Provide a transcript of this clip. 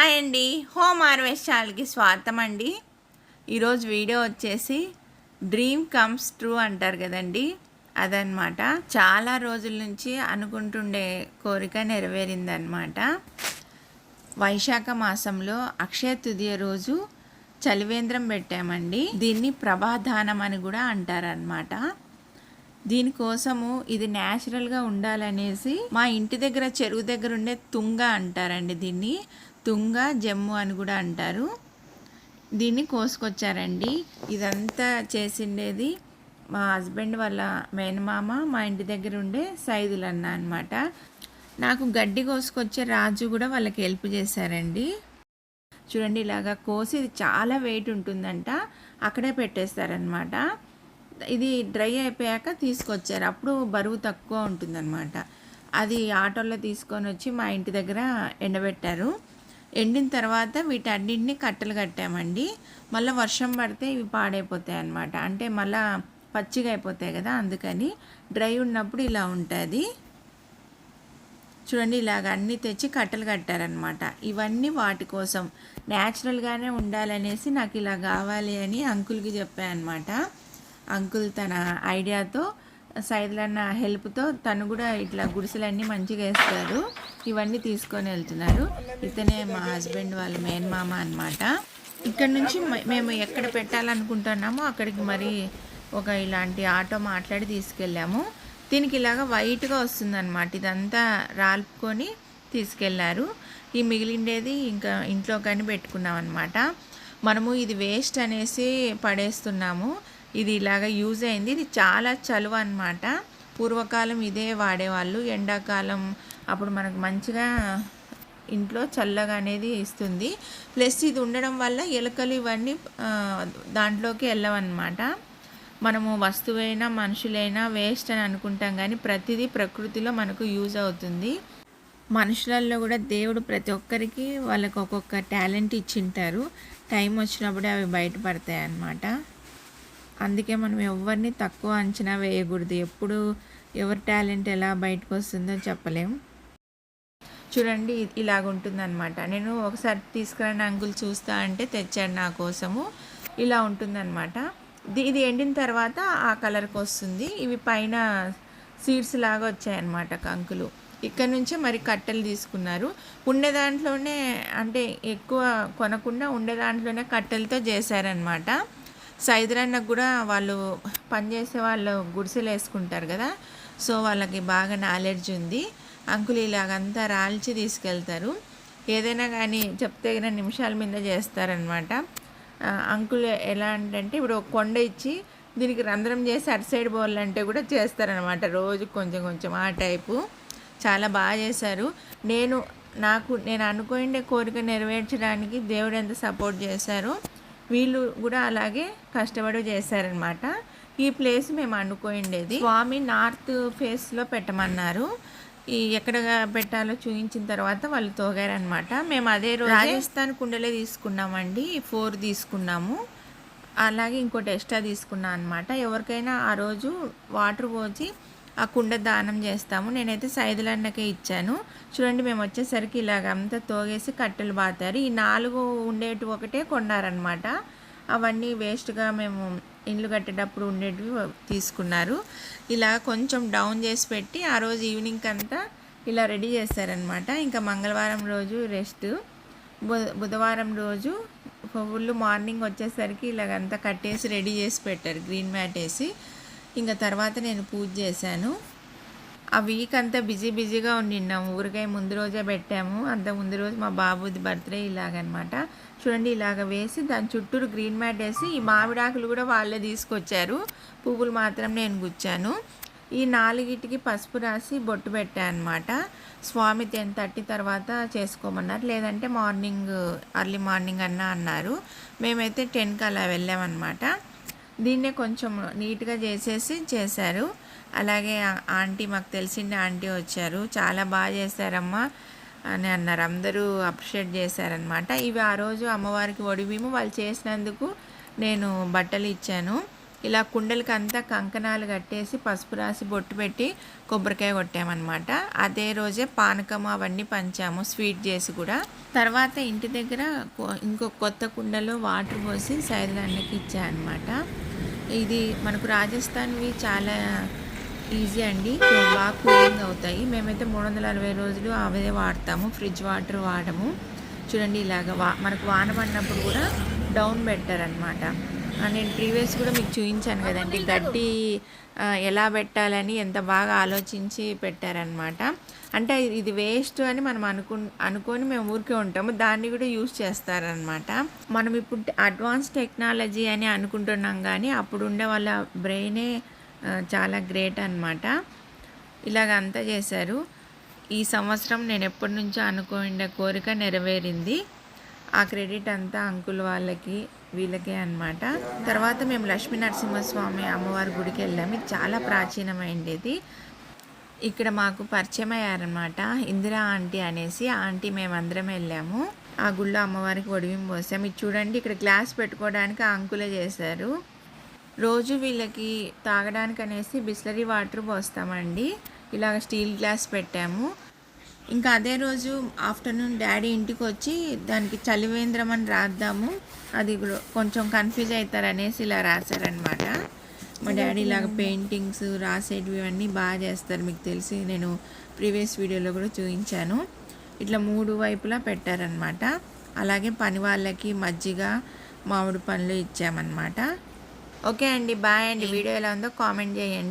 Hi అండి. Home harvest ఛానల్కి స్వాగతం అండి. ఈరోజు వీడియో వచ్చేసి డ్రీమ్ కమ్స్ ట్రూ అంటారు కదండి. అదనమాట. చాలా రోజుల నుంచి అనుకుంటుండే కోరిక నెరవేరిందనమాట. వైశాఖ మాసంలో అక్షయ తృతీయ రోజు చలివేంద్రం పెట్టామండి. దీన్ని ప్రభాదానం అని కూడా అంటారనమాట. దీనికోసము ఇది న్యాచురల్గా ఉండాలనేసి మా ఇంటి దగ్గర చెరువు దగ్గర ఉండే తుంగ అంటారండి దీన్ని. తుంగ జమ్ము అని కూడా అంటారు. దీన్ని కోసుకొచ్చారండి. ఇదంతా చేసిండేది మా హస్బెండ్ వాళ్ళ మేనమామ మా ఇంటి దగ్గర ఉండే సైదులన్న అనమాట నాకు గడ్డి కోసుకొచ్చే రాజు కూడా వాళ్ళకి హెల్ప్ చేశారండి. చూడండి ఇలాగా కోసి ఇది చాలా వెయిట్ ఉంటుందంట. అక్కడే పెట్టేస్తారనమాట ఇది డ్రై అయిపోయాక తీసుకొచ్చారు. అప్పుడు బరువు తక్కువ ఉంటుందన్నమాట. అది ఆటోలో తీసుకొని వచ్చి మా ఇంటి దగ్గర ఎండబెట్టారు. ఎండిన తర్వాత వీటన్నింటిని కట్టలు కట్టామండి. మళ్ళీ వర్షం పడితే ఇవి పాడైపోతాయి అన్నమాట. అంటే మళ్ళీ పచ్చిగా అయిపోతాయి కదా అందుకని డ్రై ఉన్నప్పుడు ఇలా ఉంటుంది. చూడండి ఇలాగ అన్నీ తెచ్చి కట్టలు కట్టారనమాట ఇవన్నీ వాటి కోసం. న్యాచురల్గానే ఉండాలనేసి నాకు ఇలా కావాలి అని అంకుల్కి చెప్పానమాట అంకుల్ తన ఐడియాతో సైదులన్న హెల్ప్తో తను కూడా ఇట్లా గుడిసెలన్నీ మంచిగా వేస్తారు. ఇవన్నీ తీసుకొని వెళ్తున్నారు. ఇతనే మా హస్బెండ్ వాళ్ళ మేనమామ అనమాట ఇక్కడ నుంచి మేము ఎక్కడ పెట్టాలనుకుంటున్నామో అక్కడికి మరి ఒక ఇలాంటి ఆటో మాట్లాడి తీసుకెళ్ళాము. దీనికి ఇలాగ వైట్గా వస్తుందన్నమాట. ఇదంతా రాల్పుకొని తీసుకెళ్ళారు. ఈ మిగిలిండేది ఇంకా ఇంట్లో కానీ పెట్టుకున్నాం అనమాట మనము ఇది వేస్ట్ అనేసి పడేస్తున్నాము. ఇది ఇలాగ యూజ్ అయింది. ఇది చాలా చలువ అనమాట పూర్వకాలం ఇదే వాడేవాళ్ళు. ఎండాకాలం అప్పుడు మనకు మంచిగా ఇంట్లో చల్లగా అనేది ఇస్తుంది. ప్లస్ ఇది ఉండడం వల్ల ఎలుకలు ఇవన్నీ దాంట్లోకి వెళ్ళవన్నమాట. మనము వస్తువైనా మనుషులైనా వేస్ట్ అని అనుకుంటాం కానీ ప్రతిదీ ప్రకృతిలో మనకు యూజ్ అవుతుంది. మనుషులలో కూడా దేవుడు ప్రతి ఒక్కరికి వాళ్ళకి ఒక్కొక్క టాలెంట్ ఇచ్చింటారు. టైం వచ్చినప్పుడే అవి బయటపడతాయి అన్నమాట అందుకే మనం ఎవరిని తక్కువ అంచనా వేయకూడదు. ఎప్పుడు ఎవరి టాలెంట్ ఎలా బయటకు వస్తుందో చెప్పలేం. చూడండి ఇలాగ ఉంటుందన్నమాట నేను ఒకసారి తీసుకురాని అంగులు చూస్తా అంటే తెచ్చాడు నా కోసము. ఇలా ఉంటుందన్నమాట. ఇది ఎండిన తర్వాత ఆ కలర్కి వస్తుంది ఇవి పైన సీడ్స్ లాగా వచ్చాయన్నమాట కంకులు. ఇక్కడ నుంచే మరి కట్టెలు తీసుకున్నారు. ఉండే దాంట్లోనే అంటే ఎక్కువ కొనకుండా ఉండే దాంట్లోనే కట్టెలతో చేశారనమాట సైదరన్నకు కూడా వాళ్ళు పనిచేసే వాళ్ళు గుడిసెలు వేసుకుంటారు కదా. సో వాళ్ళకి బాగా నాలెడ్జ్ ఉంది. అంకులు ఇలాగంతా రాల్చి తీసుకెళ్తారు. ఏదైనా కానీ చెప్తే నిమిషాల మీద చేస్తారనమాట అంకుల్ ఎలా అంటే ఇప్పుడు ఒక కొండ ఇచ్చి దీనికి రంధ్రం చేసి అటు సైడ్ పోవాలంటే కూడా చేస్తారనమాట రోజు కొంచెం కొంచెం ఆ టైపు. చాలా బాగా చేశారు. నేను నాకు నేను అనుకోండే కోరిక నెరవేర్చడానికి దేవుడు ఎంత సపోర్ట్ చేశారో. వీళ్ళు కూడా అలాగే కష్టపడి చేశారనమాట ఈ ప్లేస్ మేము అనుకోండేది స్వామి నార్త్ ఫేస్లో పెట్టమన్నారు. ఈ ఎక్కడ పెట్టాలో చూపించిన తర్వాత వాళ్ళు తోగారనమాట మేము అదే రోజు రాజస్థాన్ కుండలే తీసుకున్నామండి. ఫోర్ తీసుకున్నాము. అలాగే ఇంకోటి ఎక్స్ట్రా తీసుకున్నాం అనమాట ఎవరికైనా ఆ రోజు వాటర్ పోసి ఆ కుండ దానం చేస్తాము. నేనైతే సైదులన్నకే ఇచ్చాను. చూడండి మేము వచ్చేసరికి ఇలాగ అంతా తోగేసి కట్టెలు బాతారు. ఈ నాలుగు ఉండేటి ఒకటే కొన్నారనమాట అవన్నీ వేస్ట్గా మేము ఇండ్లు కట్టేటప్పుడు ఉండేటివి తీసుకున్నారు. ఇలా కొంచెం డౌన్ చేసి పెట్టి ఆ రోజు ఈవినింగ్ అంతా ఇలా రెడీ చేస్తారనమాట ఇంకా మంగళవారం రోజు రెస్ట్. బుధవారం రోజు ఫుల్ మార్నింగ్ వచ్చేసరికి ఇలాగంతా కట్టేసి రెడీ చేసి పెట్టారు. గ్రీన్ మ్యాట్ వేసి. ఇంకా తర్వాత నేను పూజ చేశాను. ఆ వీక్ అంతా బిజీ బిజీగా ఉండిన్నాము ఊరికాయ ముందు రోజే పెట్టాము. అంత ముందు రోజు మా బాబుది బర్త్డే ఇలాగనమాట. చూడండి ఇలాగ వేసి దాని చుట్టూరు గ్రీన్ మ్యాట్ వేసి ఈ మామిడాకులు కూడా వాళ్ళే తీసుకొచ్చారు. పువ్వులు మాత్రం నేను గుచ్చాను. ఈ నాలుగిటికి పసుపు రాసి బొట్టు పెట్టాను అనమాట స్వామి టెన్ థర్టీ తర్వాత చేసుకోమన్నారు. లేదంటే మార్నింగ్ అర్లీ మార్నింగ్ అన్నా అన్నారు. మేమైతే టెన్కి అలా వెళ్ళామన్నమాట. దీన్నే కొంచెం నీట్గా చేసేసి చేశారు. అలాగే ఆంటీ మాకు తెలిసిన ఆంటీ వచ్చారు. చాలా బాగా చేశారమ్మా అని అన్నారు. అందరూ అప్రిషియేట్ చేశారనమాట ఇవి ఆ రోజు అమ్మవారికి ఒడిబీము వాళ్ళు చేసినందుకు నేను బట్టలు ఇచ్చాను. ఇలా కుండలకి అంతా కంకణాలు కట్టేసి పసుపు రాసి బొట్టు పెట్టి కొబ్బరికాయ కొట్టామన్నమాట. అదే రోజే పానకం అవన్నీ పంచాము స్వీట్ చేసి కూడా. తర్వాత ఇంటి దగ్గర కొ- ఇంకో కొత్త కుండలో వాటర్ పోసి సైదులన్నకి ఇచ్చాయన్నమాట ఇది మనకు రాజస్థాన్వి చాలా ఈజీ అండి. బాగా కూలింగ్ అవుతాయి. మేమైతే మూడు వందల అరవై రోజులు అవే వాడతాము. ఫ్రిడ్జ్ వాటర్ వాడము. చూడండి ఇలాగ వా మనకు వాన పడినప్పుడు కూడా డౌన్ బెటర్ అనమాట నేను ప్రీవియస్ కూడా మీకు చూపించాను కదండి. గడ్డి ఎలా పెట్టాలని ఎంత బాగా ఆలోచించి పెట్టారనమాట అంటే ఇది వేస్ట్ అని మనం అనుకు అనుకొని మేము ఊరికే ఉంటాము. దాన్ని కూడా యూస్ చేస్తారనమాట మనం ఇప్పుడు అడ్వాన్స్ టెక్నాలజీ అని అనుకుంటున్నాం కానీ అప్పుడు ఉండే వాళ్ళ బ్రెయినే చాలా గ్రేట్ అనమాట ఇలాగ అంతా చేశారు. ఈ సంవత్సరం నేను ఎప్పటి నుంచో అనుకోండే కోరిక నెరవేరింది. ఆ క్రెడిట్ అంతా అంకుల్ వాళ్ళకి వీళ్ళకే అన్నమాట. తర్వాత మేము లక్ష్మీ నరసింహస్వామి అమ్మవారి గుడికి వెళ్ళాము. ఇది చాలా ప్రాచీనమైనది ఇక్కడ మాకు పరిచయం అయ్యారనమాట ఇందిరా ఆంటీ అనేసి ఆంటీ మేమందరం వెళ్ళాము. ఆ గుళ్ళో అమ్మవారికి ఒడివిం పోసాము. ఇది చూడండి ఇక్కడ గ్లాస్ పెట్టుకోవడానికి అంకులే చేశారు. రోజు వీళ్ళకి తాగడానికి అనేసి బిస్లరీ వాటర్ పోస్తామండి. ఇలాగ స్టీల్ గ్లాస్ పెట్టాము. ఇంకా అదే రోజు ఆఫ్టర్నూన్ డాడీ ఇంటికి వచ్చి దానికి చలివేంద్రం అని రాద్దాము. అది కూడా కొంచెం కన్ఫ్యూజ్ అవుతారు అనేసి ఇలా రాశారనమాట మా డాడీ ఇలాగ పెయింటింగ్స్ రాసేటివి ఇవన్నీ బాగా చేస్తారు మీకు తెలిసి నేను ప్రీవియస్ వీడియోలో కూడా చూపించాను. ఇట్లా మూడు వైపులా పెట్టారనమాట అలాగే పని వాళ్ళకి మజ్జిగ మామిడి పండ్లు ఇచ్చామన్నమాట. ఓకే అండి బాయ్ అండి. వీడియో ఎలా ఉందో కామెంట్ చేయండి.